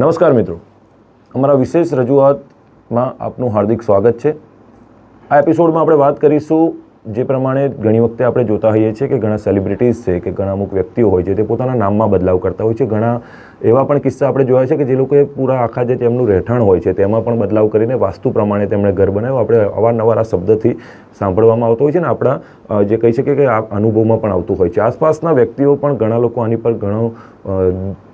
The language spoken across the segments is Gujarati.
નમસ્કાર મિત્રો. અમારા વિશેષ રજૂઆતમાં આપનું હાર્દિક સ્વાગત છે. આ એપિસોડમાં આપણે વાત કરીશું જે પ્રમાણે ઘણી વખતે આપણે જોતા હોઈએ છીએ કે ઘણા સેલિબ્રિટીઝ છે કે ઘણા અમુક વ્યક્તિઓ હોય છે તે પોતાના નામમાં બદલાવ કરતા હોય છે. ઘણા એવા પણ કિસ્સા આપણે જોયા છે કે જે લોકોએ પૂરા આખા જે તેમનું રહેઠાણ હોય છે, તેમાં પણ બદલાવ કરીને વાસ્તુ પ્રમાણે તેમણે ઘર બનાવ્યું. આપણે અવારનવાર આ શબ્દથી સાંભળવામાં આવતો હોય છે ને આપણા જે કહી શકીએ કે આ અનુભવમાં પણ આવતું હોય છે. આસપાસના વ્યક્તિઓ પણ ઘણા લોકો આની પર ઘણો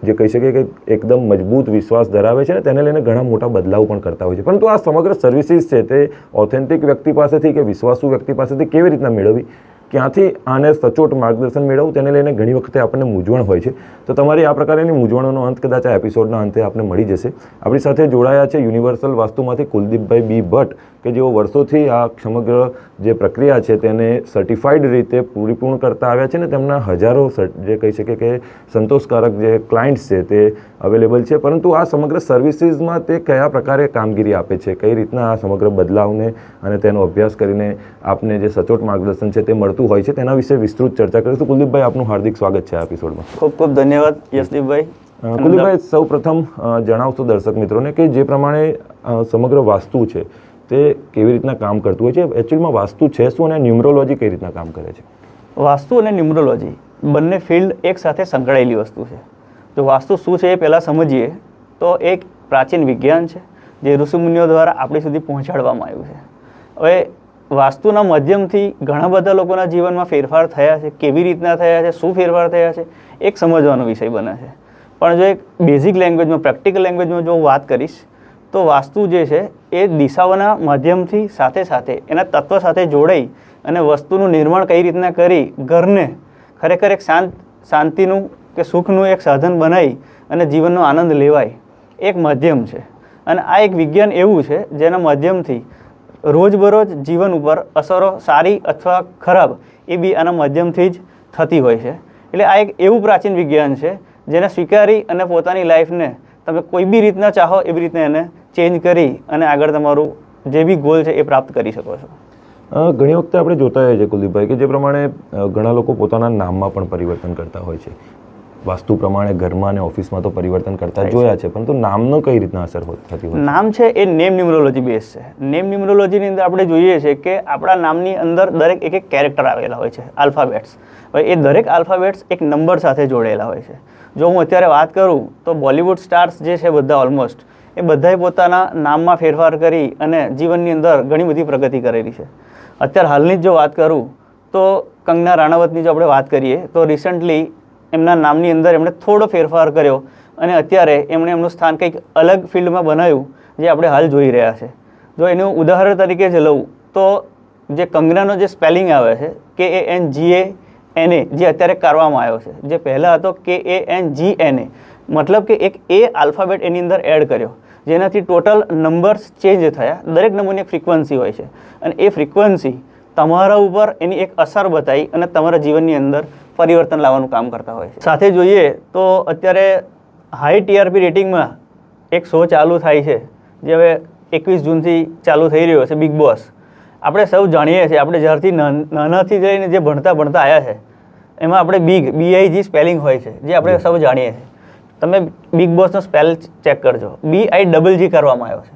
જે કહી શકીએ કે એકદમ મજબૂત વિશ્વાસ ધરાવે છે તેને લઈને ઘણા મોટા બદલાવ પણ કરતા હોય છે. પરંતુ આ સમગ્ર સર્વિસીસ છે તે ઓથેન્ટિક વ્યક્તિ પાસેથી કે વિશ્વાસુ વ્યક્તિ પાસેથી કેવી રીતના મેળવવી? ક્યાંથી આને સચોટ માર્ગદર્શન મેળવવું તેને લઈને ઘણી વખતે આપણને મૂંઝવણ હોય છે. તો તમારી આ પ્રકારની મૂંઝવણોનો અંત કદાચ આ એપિસોડના અંતે આપને મળી જશે. આપણી સાથે જોડાયા છે યુનિવર્સલ વાસ્તુમાંથી કુલદીપભાઈ બી ભટ્ટ, કે જેઓ વર્ષોથી આ સમગ્ર જે પ્રક્રિયા છે તેને સર્ટિફાઈડ રીતે પૂરીપૂર્ણ કરતા આવ્યા છે ને તેમના હજારો જે કહી શકે કે સંતોષકારક જે ક્લાયન્ટ્સ છે તે અવેલેબલ છે. પરંતુ આ સમગ્ર સર્વિસીસમાં તે કયા પ્રકારે કામગીરી આપે છે? કઈ રીતના આ સમગ્ર બદલાવને અને તેનો અભ્યાસ કરીને આપને જે સચોટ માર્ગદર્શન છે તે મળતું હોય છે તેના વિશે વિસ્તૃત ચર્ચા કરીશું કુલદીપભાઈ આપનું હાર્દિક સ્વાગત છે આ એપિસોડમાં ખૂબ ખૂબ ધન્યવાદ યશદીપભાઈ. કુલદીપભાઈ સૌ પ્રથમ જણાવશો દર્શક મિત્રોને કે જે પ્રમાણે સમગ્ર વાસ્તુ છે તે કેવી રીતના કામ કરતું હોય છે? એકચ્યુઅલમાં વાસ્તુ છે શું અને ન્યુમરોલોજી કઈ રીતના કામ કરે છે? વાસ્તુ અને ન્યુમરોલોજી બંને ફિલ્ડ એક સાથે સંકળાયેલી વસ્તુ છે. જો વાસ્તુ શું છે એ પહેલાં સમજીએ તો એક પ્રાચીન વિજ્ઞાન છે જે ઋષિમુનિઓ દ્વારા આપણી સુધી પહોંચાડવામાં આવ્યું છે. હવે વાસ્તુના માધ્યમથી ઘણા બધા લોકોના જીવનમાં ફેરફાર થયા છે, કેવી રીતના થયા છે, શું ફેરફાર થયા છે, એક સમજવાનો વિષય બને છે. પણ જો એક બેઝિક લેંગ્વેજમાં પ્રેક્ટિકલ લેંગ્વેજમાં જો હું વાત કરીશ, તો વાસ્તુ જે છે, એ દિશાઓના માધ્યમથી સાથે સાથે, એના તત્વ સાથે જોડાઈ અને વસ્તુનું નિર્માણ કઈ રીતના કરી, ઘરને ખરેખર એક શાંત, શાંતિનું કે સુખનું એક સાધન બનાવી અને જીવનનો આનંદ લેવાય, એક માધ્યમ છે. અને આ એક વિજ્ઞાન એવું છે, જેના માધ્યમથી રોજબરોજ જીવન ઉપર અસરો સારી અથવા ખરાબ એ બી આના માધ્યમથી જ થતી હોય છે. એટલે આ એક એવું પ્રાચીન વિજ્ઞાન છે જેને સ્વીકારી અને પોતાની લાઈફને તમે કોઈ બી રીતના ચાહો એવી રીતના એને ચેન્જ કરી અને આગળ તમારું જે બી ગોલ છે એ પ્રાપ્ત કરી શકો છો. ઘણી વખતે આપણે જોતા હોઈએ છીએ કુલદીપભાઈ કે જે પ્રમાણે ઘણા લોકો પોતાના નામમાં પણ પરિવર્તન કરતા હોય છે. વાસ્તુ પ્રમાણે ઘરમાં અને ઓફિસમાં તો પરિવર્તન કરતા જોયા છે પરંતુ નામનો કઈ રીતના અસર થતી હોય નામ છે એ નેમ ન્યુમરોલોજી બેઝ છે. નેમ ન્યુમરોલોજીની અંદર આપણે જોઈએ છે કે આપણા નામની અંદર દરેક એક એક કેરેક્ટર આવેલા હોય છે આલ્ફાબેટ્સ હવે એ દરેક આલ્ફાબેટ્સ એક નંબર સાથે જોડેલા હોય છે. જો હું અત્યારે વાત કરું તો બોલિવૂડ સ્ટાર્સ જે છે બધા ઓલમોસ્ટ એ બધાએ પોતાના નામમાં ફેરફાર કરી અને જીવનની અંદર ઘણી બધી પ્રગતિ કરેલી છે. અત્યારે હાલની જ જો વાત કરું તો કંગના રાણાવતની જો આપણે વાત કરીએ તો રિસન્ટલી એમના નામની અંદર એમણે થોડો ફેરફાર કર્યો અને અત્યારે એમણે એમનું સ્થાન કંઈક અલગ ફિલ્ડમાં બનાવ્યું જે આપણે હાલ જોઈ રહ્યા છે. જો એનું ઉદાહરણ તરીકે જ લઉં, તો જે કંગનાનો જે સ્પેલિંગ આવે છે કે A N G A N એ જે અત્યારે કરવામાં આવ્યો છે, જે પહેલાં હતો કે એ એન જી એન એ મતલબ કે એક એ આલ્ફાબેટ એની અંદર એડ કર્યો, જેનાથી ટોટલ નંબર્સ ચેન્જ થયા, દરેક નંબરની એક ફ્રિકવન્સી હોય છે. અને એ ફ્રિકવન્સી તમારા ઉપર એની એક અસર બતાવી અને તમારા જીવનની અંદર પરિવર્તન લાવવાનું કામ કરતા હોય છે. સાથે જોઈએ તો અત્યારે હાઈ ટીઆરપી રેટિંગમાં એક શો ચાલુ થાય છે, જે હવે એકવીસ જૂનથી ચાલુ થઈ રહ્યો છે બિગ બોસ આપણે સૌ જાણીએ છીએ, આપણે જ્યારથી નાનાથી જઈને જે ભણતા ભણતા આવ્યા છે, એમાં આપણે બિગ બીઆઈજી સ્પેલિંગ હોય છે, જે આપણે સૌ જાણીએ છીએ. તમે બિગ બોસનો સ્પેલ ચેક કરજો. બી આઈ ડબલ જી કરવામાં આવ્યો છે.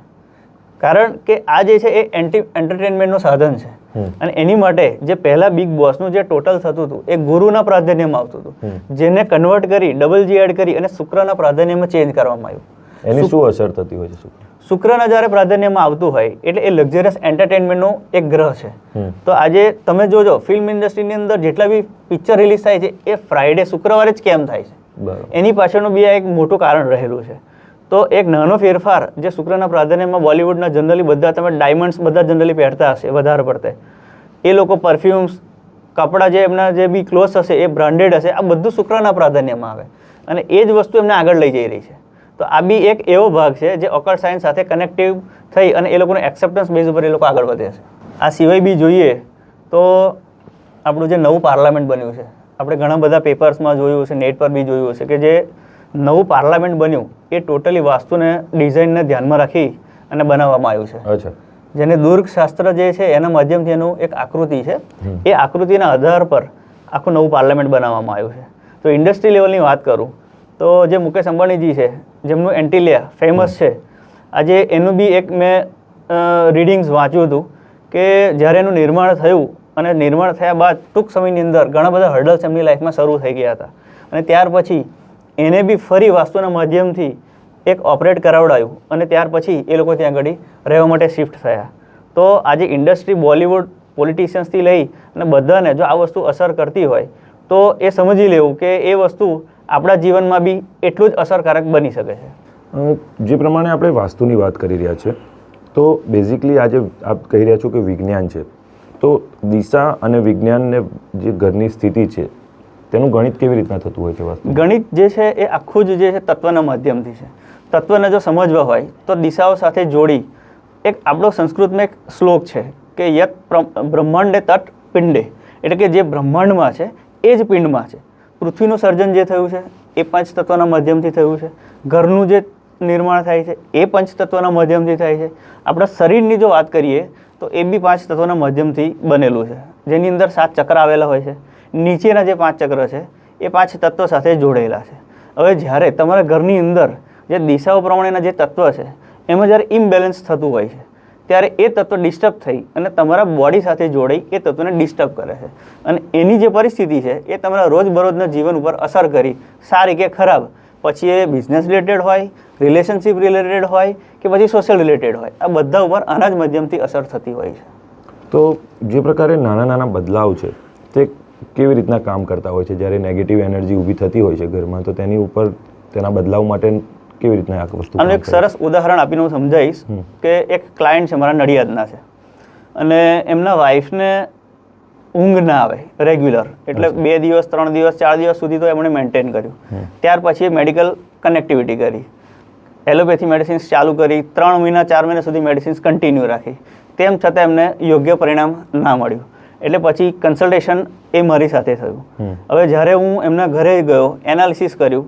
કારણ કે આ જે છે એ એન્ટી એન્ટરટેનમેન્ટનું સાધન છે. અને એની માટે જે પહેલા બિગ બોસનું જે ટોટલ થતું હતું એ ગુરુના પ્રાધાન્યમાં આવતું હતું. જેને કન્વર્ટ કરી ડબલ જી એડ કરી અને શુક્રના પ્રાધાન્યમાં ચેન્જ કરવામાં આવ્યું. એની શું અસર થતી હોય છે શુક્રના જ્યારે પ્રાધાન્યમાં આવતું હોય એટલે એ લક્ઝરિયસ એન્ટરટેનમેન્ટનો એક ગ્રહ છે. તો આજે તમે જોજો ફિલ્મ ઇન્ડસ્ટ્રીની અંદર જેટલા બી પિક્ચર રિલીઝ થાય છે એ ફ્રાઈડે શુક્રવારે જ કેમ થાય છે? એની પાછળનું બી આ એક મોટું કારણ રહેલું છે. તો એક નાનો ફેરફાર જે શુક્રના પ્રાધાન્યમાં બોલિવૂડના જનરલી બધા, તમે ડાયમંડ્સ બધા જનરલી પહેરતા હશે, વધારે પડતે. એ લોકો પરફ્યુમ્સ, કપડાં જે એમના જે બી ક્લોથ્સ હશે, એ બ્રાન્ડેડ હશે, આ બધું શુક્રના પ્રાધાન્યમાં આવે. અને એ જ વસ્તુ એમને આગળ લઈ જઈ રહી છે. તો આ બી એક એવો ભાગ છે જે ઓકર સાયન્સ સાથે કનેક્ટિવ થઈ અને એ લોકોનું એક્સેપ્ટન્સ બેઝ ઉપર એ લોકો આગળ વધે છે. આ સિવાય બી જોઈએ તો આપણું જે નવું પાર્લામેન્ટ બન્યું છે, આપણે ઘણા બધા પેપર્સમાં જોયું છે નેટ પર બી જોયું છે કે જે નવું પાર્લામેન્ટ બન્યું એ ટોટલી વાસ્તુને ડિઝાઇનને ધ્યાનમાં રાખી અને બનાવવામાં આવ્યું છે. જેને દુર્ગ શાસ્ત્ર જે છે એના માધ્યમથી એનું એક આકૃતિ છે. એ આકૃતિના આધાર પર આખું નવું પાર્લામેન્ટ બનાવવામાં આવ્યું છે. તો ઇન્ડસ્ટ્રી લેવલની વાત કરું તો જે મુકેશ અંબાણીજી છે જેમનું એન્ટિલિયા ફેમસ છે આજે એનું બી એક મેં રીડિંગ્સ વાંચ્યું હતું કે જ્યારે એનું નિર્માણ થયું અને નિર્માણ થયા બાદ ટૂંક સમયની અંદર ઘણા બધા હર્ડલ્સ એમની લાઈફમાં શરૂ થઈ ગયા હતા. અને ત્યાર પછી એને બી ફરી વાસ્તુના માધ્યમથી એક ઓપરેટ કરાવડાયું અને ત્યાર પછી એ લોકો ત્યાં આગળ રહેવા માટે શિફ્ટ થયા. તો આજે ઇન્ડસ્ટ્રી બોલિવૂડ પોલિટિશિયન્સથી લઈ અને બધાને જો આ વસ્તુ અસર કરતી હોય, તો એ સમજી લેવું કે એ વસ્તુ આપણા જીવનમાં બી એટલું જ અસરકારક બની શકે છે. જે પ્રમાણે આપણે વાસ્તુની વાત કરી રહ્યા છે, તો બેઝિકલી આજે આપ કહી રહ્યા છો કે વિજ્ઞાન છે. તો દિશા અને વિજ્ઞાનને જે ઘરની સ્થિતિ છે તેનું ગણિત કેવી રીતના થતું હોય છે ગણિત જે છે એ આખું જ જે છે તત્વના માધ્યમથી છે. તત્વને જો સમજવા હોય, તો દિશાઓ સાથે જોડી એક આપણો સંસ્કૃતમાં એક શ્લોક છે કે યત બ્રહ્માંડે તટ પિંડે. એટલે કે જે બ્રહ્માંડમાં છે, એ જ પિંડમાં છે. પૃથ્વીનું સર્જન જે થયું છે, એ પંચ તત્વના માધ્યમથી થયું છે. ઘરનું જે નિર્માણ થાય છે, એ પંચ માધ્યમથી થાય છે. આપણા શરીરની જો વાત કરીએ, તો એ બી પાંચ તત્વના માધ્યમથી બનેલું છે. જેની અંદર સાત ચક્ર આવેલા હોય છે. નીચેના જે પાંચ ચક્ર છે, એ પાંચ તત્વો સાથે જોડાયેલા છે. હવે જ્યારે તમારા ઘરની અંદર જે દિશાઓ પ્રમાણેના જે તત્વ છે, એમાં જ્યારે ઇમ્બેલેન્સ થતું હોય છે, ત્યારે એ તત્વ ડિસ્ટર્બ થઈ અને તમારા બોડી સાથે જોડાઈ એ તત્વને ડિસ્ટર્બ કરે છે. અને એની જે પરિસ્થિતિ છે, એ તમારા રોજબરોજના જીવન ઉપર અસર કરી, સારી કે ખરાબ. પછી એ બિઝનેસ રિલેટેડ હોય રિલેશનશિપ રિલેટેડ હોય કે પછી સોશિયલ રિલેટેડ હોય, આ બધા ઉપર આના જ માધ્યમથી અસર થતી હોય છે. તો જે પ્રકારે નાના નાના બદલાવ છે, તે કેવી રીતના કામ કરતા હોય છે? જ્યારે નેગેટિવ એનર્જી ઊભી થતી હોય છે ઘરમાં તો તેની ઉપર તેના બદલાવ માટે કેવી રીતના આ વસ્તુ અને એક સરસ ઉદાહરણ આપીને હું સમજાવીશ કે એક ક્લાયન્ટ છે મારા નડિયાદના છે. અને એમના વાઈફને ઊંઘ ના આવે રેગ્યુલર એટલે બે દિવસ ત્રણ દિવસ ચાર દિવસ સુધી તો એમણે મેન્ટેન કર્યું. ત્યાર પછી એ મેડિકલ કનેક્ટિવિટી કરી. એલોપેથી મેડિસિન્સ ચાલુ કરી. ત્રણ મહિના ચાર મહિના સુધી મેડિસિન્સ કન્ટિન્યુ રાખી. તેમ છતાં એમને યોગ્ય પરિણામ ના મળ્યું. એટલે પછી કન્સલ્ટેશન એ મારી સાથે થયું. હવે જ્યારે હું એમના ઘરે ગયો એનાલિસિસ કર્યું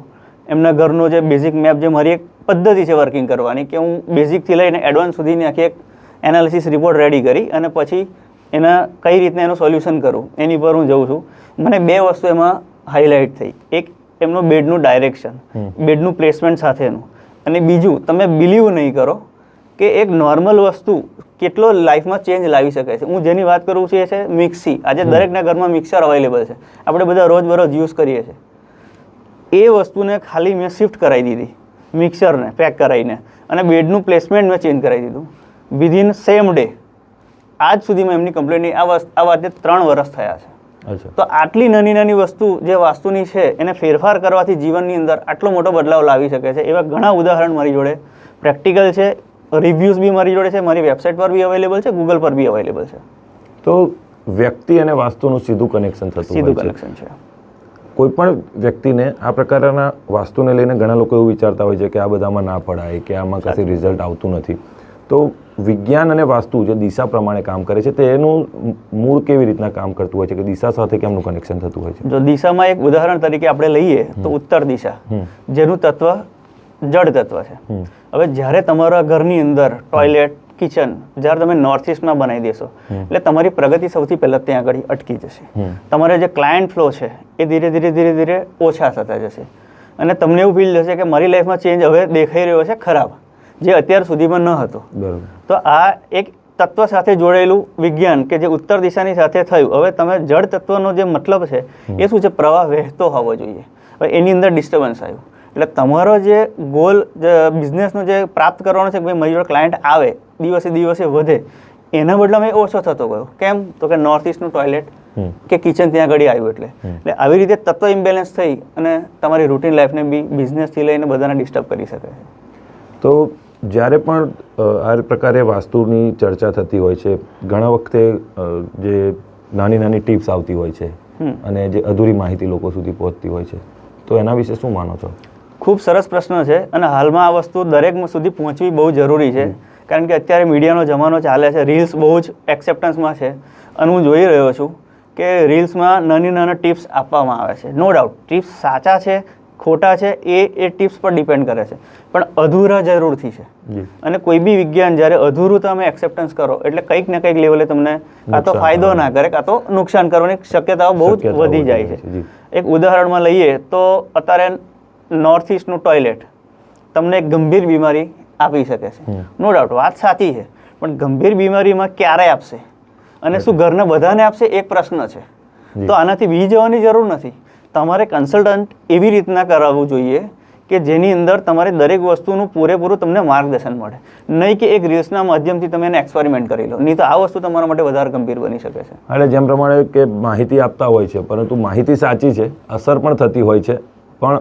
એમના ઘરનો જે બેઝિક મેપ જે મારી એક પદ્ધતિ છે વર્કિંગ કરવાની કે હું બેઝિકથી લઈને એડવાન્સ સુધીની આખી એક એનાલિસિસ રિપોર્ટ રેડી કરી અને પછી એના કઈ રીતના એનું સોલ્યુશન કરું એની પર હું જઉં છું. મને બે વસ્તુ એમાં હાઇલાઇટ થઈ. એક એમનું બેડનું ડાયરેક્શન બેડનું પ્લેસમેન્ટ સાથેનું. અને બીજું તમે બિલીવ નહીં કરો કે એક નોર્મલ વસ્તુ કેટલો લાઈફમાં ચેન્જ લાવી શકે છે. હું જેની વાત કરું છું એ છે મિક્સી આજે દરેકના ઘરમાં મિક્સર અવેલેબલ છે. આપણે બધા રોજબરોજ યુઝ કરીએ છીએ. એ વસ્તુને ખાલી મેં શિફ્ટ કરાવી દીધી. મિક્સરને પેક કરાવીને. અને બેડનું પ્લેસમેન્ટ મેં ચેન્જ કરાવી દીધું. વિધિન સેમ ડે આજ સુધીમાં એમની કમ્પ્લેનની આ આ વાતને ત્રણ વર્ષ થયા છે. તો આટલી નાની નાની વસ્તુ જે વાસ્તુની છે એને ફેરફાર કરવાથી જીવનની અંદર આટલો મોટો બદલાવ લાવી શકે છે. એવા ઘણા ઉદાહરણ મારી જોડે. પ્રેક્ટિકલ છે રિવ્યૂઝ બી મારી જોડે છે મારી વેબસાઇટ પર બી અવેલેબલ છે ગૂગલ પર બી અવેલેબલ છે. તો વ્યક્તિ અને વાસ્તુનું સીધું કનેક્શન થતું સીધું કનેક્શન છે. કોઈ પણ વ્યક્તિને આ પ્રકારના વાસ્તુને લઈને ઘણા લોકો એવું વિચારતા હોય છે કે આ બધામાં ના પડાય કે આમાં કશું રિઝલ્ટ આવતું નથી. તો વિજ્ઞાન અને વાસ્તુ જે દિશા પ્રમાણે કામ કરે છે તેનું મૂળ કેવી રીતના કામ કરતું હોય છે કે દિશા સાથે કેમનું કનેક્શન થતું હોય છે? જો દિશામાં એક ઉદાહરણ તરીકે આપણે લઈએ તો ઉત્તર દિશા. જેનું તત્વ જળ તત્વ છે હવે જ્યારે તમારા ઘરની અંદર ટોયલેટ કિચન જ્યારે તમે નોર્થ ઇસ્ટમાં બનાવી દેશો એટલે તમારી પ્રગતિ સૌથી પહેલાં ત્યાં આગળ અટકી જશે. તમારે જે ક્લાયન્ટ ફ્લો છે એ ધીરે ધીરે ધીરે ધીરે ઓછા થતા જશે. અને તમને એવું ફીલ થશે કે મારી લાઈફમાં ચેન્જ હવે દેખાઈ રહ્યો છે ખરાબ જે અત્યાર સુધીમાં ન હતો. તો આ એક તત્વ સાથે જોડાયેલું વિજ્ઞાન કે જે ઉત્તર દિશાની સાથે થયું હવે તમે જળ તત્વનો જે મતલબ છે એ શું છે? પ્રવાહ વહેતો હોવો જોઈએ. હવે એની અંદર ડિસ્ટર્બન્સ આવ્યું. એટલે તમારો જે ગોલ જે બિઝનેસનો જે પ્રાપ્ત કરવાનો છે કે ભાઈ મારી જોડે ક્લાયન્ટ આવે દિવસે દિવસે વધે એના બદલામાં એ ઓછો થતો ગયો. કેમ? તો કે નોર્થ ઇસ્ટનું ટોયલેટ કે કિચન ત્યાં આગળ આવ્યું એટલે. એટલે આવી રીતે તત્વ ઇમ્બેલેન્સ થઈ અને તમારી રૂટીન લાઈફને બી બિઝનેસથી લઈને બધાને ડિસ્ટર્બ કરી શકે છે. તો જ્યારે પણ આ પ્રકારે વાસ્તુની ચર્ચા થતી હોય છે ઘણા વખતે જે નાની નાની ટિપ્સ આવતી હોય છે. અને જે અધૂરી માહિતી લોકો સુધી પહોંચતી હોય છે તો એના વિશે શું માનો છો? ખૂબ સરસ પ્રશ્ન છે અને હાલમાં આ વસ્તુ દરેક સુધી પહોંચવી બહુ જરૂરી છે. કારણ કે અત્યારે મીડિયાનો જમાનો ચાલે છે રીલ્સ બહુ જ એક્સેપ્ટન્સમાં છે. અને હું જોઈ રહ્યો છું કે રીલ્સમાં નાની નાના ટિપ્સ આપવામાં આવે છે. નો ડાઉટ ટિપ્સ સાચા છે ખોટા છે એ એ ટિપ્સ પર ડિપેન્ડ કરે છે. પણ અધૂરા જરૂરથી છે. અને કોઈ બી વિજ્ઞાન જ્યારે અધૂરું તમે એક્સેપ્ટન્સ કરો એટલે કંઈક ને કંઈક લેવલે તમને કાં તો ફાયદો ના કરે કાં તો નુકસાન કરવાની શક્યતાઓ બહુ જ વધી જાય છે. એક ઉદાહરણમાં લઈએ તો અત્યારે નોર્થ ઇસ્ટનું ટોયલેટ તમને ગંભીર બીમારી આપી શકે છે. નો ડાઉટ વાત સાચી છે પણ ગંભીર બીમારીમાં ક્યારે આપશે? અને શું ઘરના બધાને આપશે? એક પ્રશ્ન છે. તો આનાથી બી જવાની જરૂર નથી. તમારે કન્સલ્ટન્ટ એવી રીતના કરાવવું જોઈએ કે જેની અંદર તમારે દરેક વસ્તુનું પૂરેપૂરું તમને માર્ગદર્શન મળે. નહીં કે એક રીલ્સના માધ્યમથી તમે એને એક્સપેરિમેન્ટ કરી લો. નહીં તો આ વસ્તુ તમારા માટે વધારે ગંભીર બની શકે છે. એટલે જેમ પ્રમાણે કે માહિતી આપતા હોય છે પરંતુ માહિતી સાચી છે અસર પણ થતી હોય છે પણ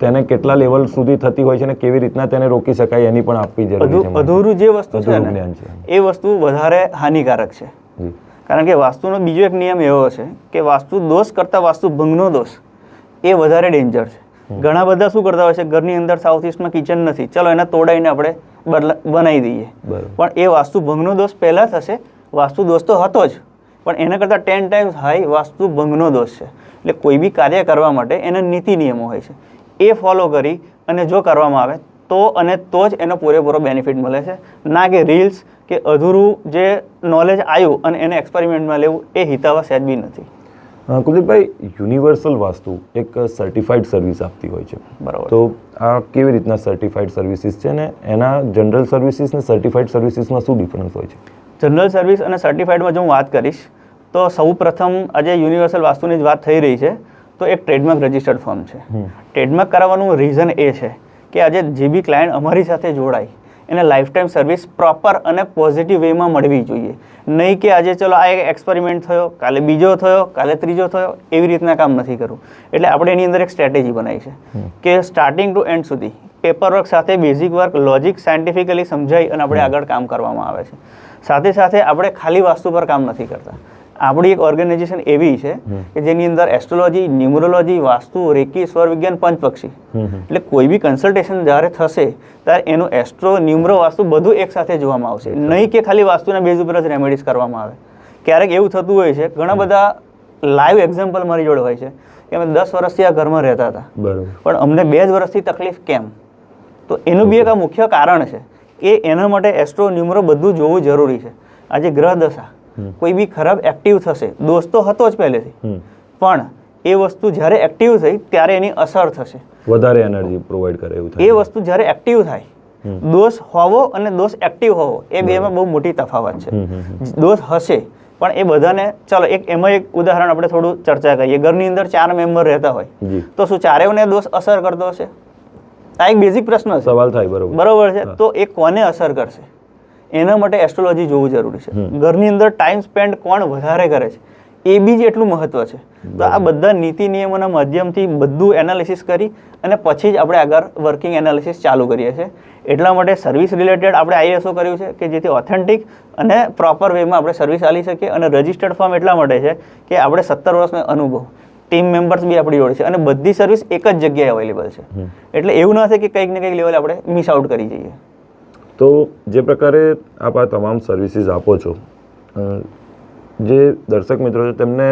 તેને કેટલા લેવલ સુધી થતી હોય છે અને કેવી રીતના તેને રોકી શકાય એની પણ આપવી જરૂરી છે અધૂરું જે વસ્તુ છે ને એ વસ્તુ વધારે હાનિકારક છે. કારણ કે વાસ્તુનો બીજો એક નિયમ એવો છે કે વાસ્તુ દોષ કરતાં વાસ્તુ ભંગનો દોષ એ વધારે ડેન્જર છે. ઘણા બધા શું કરતા હોય છે? ઘરની અંદર સાઉથ ઇસ્ટમાં કિચન નથી. ચલો એને તોડાઈને આપણે બદલા બનાવી દઈએ. પણ એ વાસ્તુ ભંગનો દોષ પહેલાં થશે. વાસ્તુ દોષ તો હતો જ. પણ એના કરતાં ટેન ટાઈમ્સ હાઈ વાસ્તુ ભંગનો દોષ છે. એટલે કોઈ બી કાર્ય કરવા માટે એના નીતિ નિયમો હોય છે. એ ફોલો કરી અને જો કરવામાં આવે તો અને તો જ એનો પૂરેપૂરો બેનિફિટ મળે છે. ના કે રીલ્સ કે અધૂરું જે નોલેજ આવ્યું અને એને એક્સપેરિમેન્ટમાં લેવું એ હિતાવા સહેજ બી નથી. કુલદીપભાઈ યુનિવર્સલ વાસ્તુ એક સર્ટિફાઈડ સર્વિસ આપતી હોય છે. બરાબર. તો આ કેવી રીતના સર્ટિફાઈડ સર્વિસીસ છે ને એના જનરલ સર્વિસીસ ને સર્ટિફાઈડ સર્વિસીસમાં શું ડિફરન્સ હોય છે? જનરલ સર્વિસ અને સર્ટિફાઈડમાં જો હું વાત કરીશ તો સૌ પ્રથમ આજે યુનિવર્સલ વાસ્તુની જ વાત થઈ રહી છે. તો એક ટ્રેડમાર્ક રજિસ્ટર્ડ ફર્મ છે. ટ્રેડમાર્ક કરાવવાનું રીઝન એ છે કે આજે જે બી ક્લાયન્ટ અમારી સાથે જોડાય એને લાઈફ ટાઈમ સર્વિસ પ્રોપર અને પોઝિટિવ વેમાં મળવી જોઈએ. નહીં કે આજે ચલો આ એક એક્સપેરિમેન્ટ થયો કાલે બીજો થયો કાલે ત્રીજો થયો એવી રીતના કામ નથી કરવું. એટલે આપણે એની અંદર એક સ્ટ્રેટેજી બનાવી છે કે સ્ટાર્ટિંગ ટુ એન્ડ સુધી પેપર વર્ક સાથે બેઝિક વર્ક લોજિક સાયન્ટિફિકલી સમજાઈ અને આપણે આગળ કામ કરવામાં આવે છે. સાથે સાથે આપણે ખાલી વાસ્તુ પર કામ નથી કરતા. આપણી એક ઓર્ગેનાઇઝેશન એવી છે કે જેની અંદર એસ્ટ્રોલોજી ન્યુમરોલોજી વાસ્તુ રેકી સ્વરવિજ્ઞાન પંચપક્ષી. એટલે કોઈ બી કન્સલ્ટેશન જ્યારે થશે ત્યારે એનું એસ્ટ્રો ન્યુમરો વાસ્તુ બધું એકસાથે જોવામાં આવશે. નહીં કે ખાલી વાસ્તુના બેઝ ઉપર જ રેમેડીઝ કરવામાં આવે. ક્યારેક એવું થતું હોય છે ઘણા બધા લાઈવ એક્ઝામ્પલ મારી જોડે હોય છે કે અમે દસ વર્ષથી આ ઘરમાં રહેતા હતા. બરાબર. પણ અમને બે જ વર્ષથી તકલીફ કેમ? તો એનું બી એક આ મુખ્ય કારણ છે કે એના માટે એસ્ટ્રો ન્યુમરો બધું જોવું જરૂરી છે. આજે ગ્રહ દશા. કોઈ બી ખરાબ એક્ટિવ થશે. દોષ તો હતો જ પહેલેથી. પણ એ વસ્તુ જ્યારે એક્ટિવ થઈ ત્યારે એની અસર થશે. વધારે એનર્જી પ્રોવાઈડ કરે એવું એ વસ્તુ જ્યારે એક્ટિવ થાય દોષ હોવો અને દોષ એક્ટિવ હોવો એ બેમાં બહુ મોટી તફાવત છે. દોષ હશે પણ એ બધાને ચાલો એક એમાં એક ઉદાહરણ આપણે થોડું ચર્ચા કરીએ. ઘરની અંદર ચાર મેમ્બર રહેતા હોય તો શું ચારેયને દોષ અસર કરતો હશે? આ એક બેઝિક પ્રશ્ન સવાલ થાય બરોબર. બરોબર છે? તો એ કોને અસર કરશે? એના માટે એસ્ટ્રોલોજી જોવું જરૂરી છે. ઘરની અંદર ટાઈમ સ્પેન્ડ કોણ વધારે કરે છે? એ બી જ એટલું મહત્વ છે. તો આ બધા નીતિ નિયમોના માધ્યમથી બધું એનાલિસિસ કરી અને પછી જ આપણે આગળ વર્કિંગ એનાલિસિસ ચાલુ કરીએ છીએ. એટલા માટે સર્વિસ રિલેટેડ આપણે આઈએસઓ કર્યું છે કે જેથી ઓથેન્ટિક અને પ્રોપર વેમાં આપણે સર્વિસ આપી શકીએ અને રજિસ્ટર્ડ ફોર્મ એટલા માટે છે કે આપણે સત્તર વર્ષનો અનુભવ. ટીમ મેમ્બર્સ બી આપણી જોડે છે અને બધી સર્વિસ એક જ જગ્યાએ અવેલેબલ છે. એટલે એવું ના થાય કે કંઈક ને કંઈક લેવલે આપણે મિસ આઉટ કરી જઈએ. તો જે પ્રકારે આપ આ તમામ સર્વિસીસ આપો છો જે દર્શક મિત્રો છે તેમને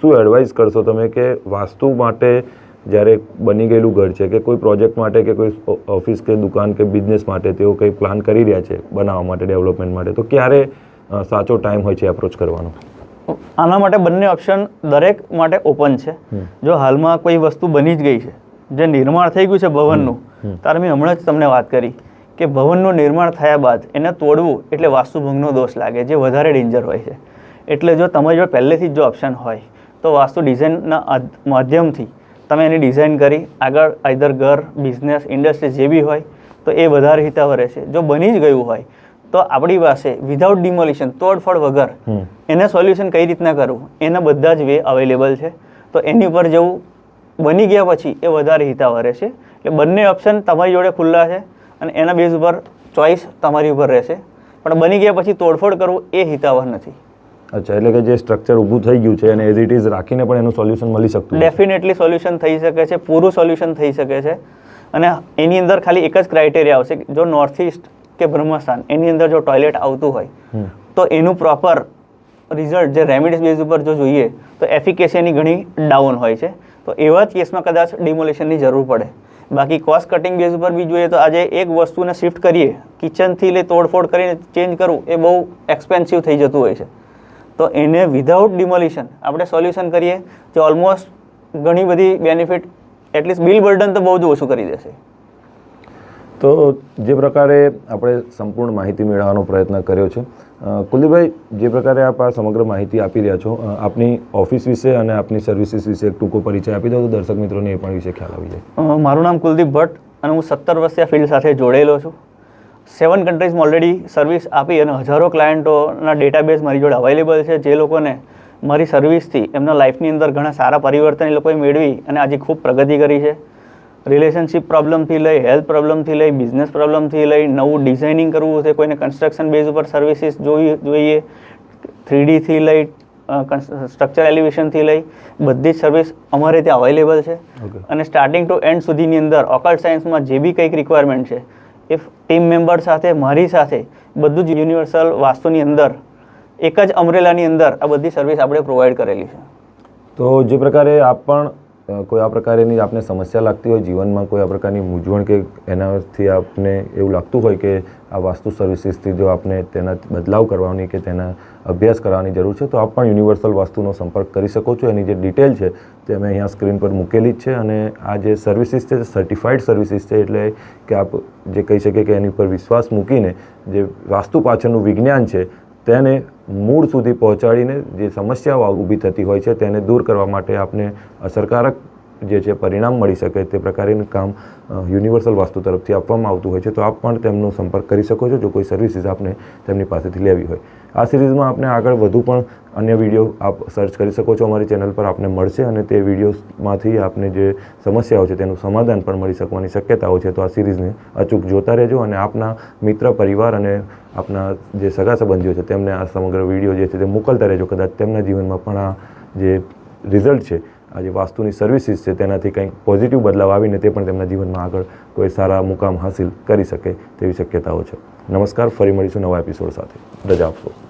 શું એડવાઇસ કરશો તમે કે વાસ્તુ માટે જ્યારે બની ગયેલું ઘર છે કે કોઈ પ્રોજેક્ટ માટે કે કોઈ ઓફિસ કે દુકાન કે બિઝનેસ માટે તેઓ કંઈ પ્લાન કરી રહ્યા છે બનાવવા માટે ડેવલપમેન્ટ માટે તો ક્યારે સાચો ટાઈમ હોય છે એપ્રોચ કરવાનો? આના માટે બંને ઓપ્શન દરેક માટે ઓપન છે. જો હાલમાં કોઈ વસ્તુ બની જ ગઈ છે જે નિર્માણ થઈ ગયું છે ભવનનું ત્યારે મેં હમણાં જ તમને વાત કરી. કે ભવનનું નિર્માણ થયા બાદ એને તોડવું એટલે વાસ્તુભંગનો દોષ લાગે જે વધારે ડેન્જર હોય છે. એટલે જો તમારી જોડે પહેલેથી જ જો ઓપ્શન હોય તો વાસ્તુ ડિઝાઇનના માધ્યમથી તમે એની ડિઝાઇન કરી આગળ આઈધર ઘર બિઝનેસ ઇન્ડસ્ટ્રી જે બી હોય તો એ વધારે હિતાવહ રહેશે. જો બની જ ગયું હોય તો આપણી પાસે વિધાઉટ ડિમોલિશન તોડફોડ વગર એને સોલ્યુશન કઈ રીતના કરવું? એના બધા જ વે અવેલેબલ છે. તો એની ઉપર જવું બની ગયા પછી એ વધારે હિતાવહ રહેશે. એટલે બંને ઓપ્શન તમારી જોડે ખુલ્લા છે. અને એના બેઝ ઉપર ચોઈસ તમારી ઉપર રહેશે. પણ બની ગયા પછી તોડફોડ કરવું એ હિતાવહ નથી. અચ્છા એટલે કે જે સ્ટ્રક્ચર ઊભું થઈ ગયું છે અને એઝ ઇટ ઇઝ રાખીને પણ એનું સોલ્યુશન મળી શકતું ડેફિનેટલી સોલ્યુશન થઈ શકે છે પૂરું સોલ્યુશન થઈ શકે છે. અને એની અંદર ખાલી એક જ ક્રાઇટેરિયા આવશે કે જો નોર્થ ઇસ્ટ કે બ્રહ્મસ્થાન એની અંદર જો ટોયલેટ આવતું હોય તો એનું પ્રોપર રિઝલ્ટ જે રેમિડીઝ બેઝ ઉપર જો જોઈએ તો એફિકેસીની ઘણી ડાઉન હોય છે. તો એવા જ કેસમાં કદાચ ડિમોલેશનની જરૂર પડે. બાકી કોસ્ટ કટિંગ બેઝ ઉપર બી જોઈએ તો આજે એક વસ્તુને શિફ્ટ કરીએ કિચનથી લઈ તોડફોડ કરીને ચેન્જ કરવું, એ બહુ એક્સપેન્સિવ થઈ જતું હોય છે. તો એને વિધાઉટ ડિમોલિશન આપણે સોલ્યુશન કરીએ, જે ઓલમોસ્ટ ઘણી બધી બેનિફિટ એટલીસ્ટ બિલ બર્ડન તો બહુ જ ઓછું કરી દેશે. તો જે પ્રકારે આપણે સંપૂર્ણ માહિતી મેળવવાનો પ્રયત્ન કર્યો છે કુલદીપભાઈ, જે પ્રકારે આપ આ સમગ્ર માહિતી આપી રહ્યા છો આપની ઓફિસ વિશે અને આપની સર્વિસીસ વિશે એક ટૂંકો પરિચય આપી દો તો દર્શક મિત્રોને એ પણ વિશે ખ્યાલ આવી જાય. મારું નામ કુલદીપ ભટ્ટ અને હું સત્તર વર્ષથી આ ફિલ્ડ સાથે જોડેલો છું. સેવન કન્ટ્રીઝમાં ઓલરેડી સર્વિસ આપી અને હજારો ક્લાયન્ટોના ડેટાબેઝ મારી જોડે અવેલેબલ છે. જે લોકોને મારી સર્વિસથી એમના લાઈફની અંદર ઘણા સારા પરિવર્તન એ લોકોએ મેળવી અને આજે ખૂબ પ્રગતિ કરી છે. રિલેશનશિપ પ્રોબ્લમથી લઈ હેલ્થ પ્રોબ્લમથી લઈ બિઝનેસ પ્રોબ્લમથી લઈ નવું ડિઝાઇનિંગ કરવું છે કોઈને કન્સ્ટ્રક્શન બેઝ ઉપર સર્વિસીસ જોઈએ. જોઈએ થ્રીડીથી લઈ સ્ટ્રક્ચર એલિવેશનથી લઈ બધી જ સર્વિસ અમારે ત્યાં અવેલેબલ છે. અને સ્ટાર્ટિંગ ટુ એન્ડ સુધીની અંદર ઓકલ્ટ સાયન્સમાં જે બી કંઈક રિક્વાયરમેન્ટ છે એ ટીમ મેમ્બર સાથે મારી સાથે બધું જ યુનિવર્સલ વાસ્તુની અંદર એક જ અમરેલાની અંદર આ બધી સર્વિસ આપણે પ્રોવાઈડ કરેલી છે. તો જે પ્રકારે આપ પણ કોઈ આ પ્રકારની આપને સમસ્યા લાગતી હોય, જીવનમાં કોઈ આ પ્રકારની મૂંઝવણ કે એનાથી આપને એવું લાગતું હોય કે આ વાસ્તુ સર્વિસીસથી જો આપને તેના બદલાવ કરવાની કે તેના અભ્યાસ કરવાની જરૂર છે, તો આપ પણ યુનિવર્સલ વાસ્તુનો સંપર્ક કરી શકો છો. એની જે ડિટેલ છે તે અમે અહીંયા સ્ક્રીન પર મૂકેલી જ છે અને આ જે સર્વિસીસ છે સર્ટિફાઈડ સર્વિસીસ છે એટલે કે આપ જે કહી શકીએ કે એની પર વિશ્વાસ મૂકીને જે વાસ્તુ પાછળનું વિજ્ઞાન છે તેને મૂળ સુધી પહોંચાડીને જે સમસ્યાઓ ઊભી થતી હોય છે, તેને દૂર કરવા માટે આપને અસરકારક જે છે પરિણામ મળી શકે તે પ્રકારેનું કામ યુનિવર્સલ વાસ્તુ તરફથી આપવામાં આવતું હોય છે, તો આપ પણ તેમનો સંપર્ક કરી શકો છો, જો કોઈ સર્વિસીસ આપને તેમની પાસેથી લેવી હોય. આ સિરીઝમાં આપને આગળ વધુ પણ અન્ય વીડિયો આપ સર્ચ કરી શકો છો, અમારી ચેનલ પર આપને મળશે અને તે વિડીયોમાંથી આપને જે સમસ્યાઓ છે તેનું સમાધાન પણ મળી શકવાની શક્યતાઓ છે. તો આ સિરીઝને અચૂક જોતા રહેજો અને આપના મિત્ર, પરિવાર અને આપના જે સગા સંબંધીઓ છે તેમને આ સમગ્ર વીડિયો જે છે તે મોકલતા રહેજો. કદાચ તેમના જીવનમાં પણ આ જે રિઝલ્ટ છે આ જે વાસ્તુની સર્વિસીસ છે તેનાથી કંઈક પોઝિટિવ બદલાવ આવીને તે પણ તેમના જીવનમાં આગળ કોઈ સારા મુકામ હાસિલ કરી શકે તેવી શક્યતાઓ છે. નમસ્કાર, ફરી મળીશું નવા એપિસોડ સાથે. રજા આપશો.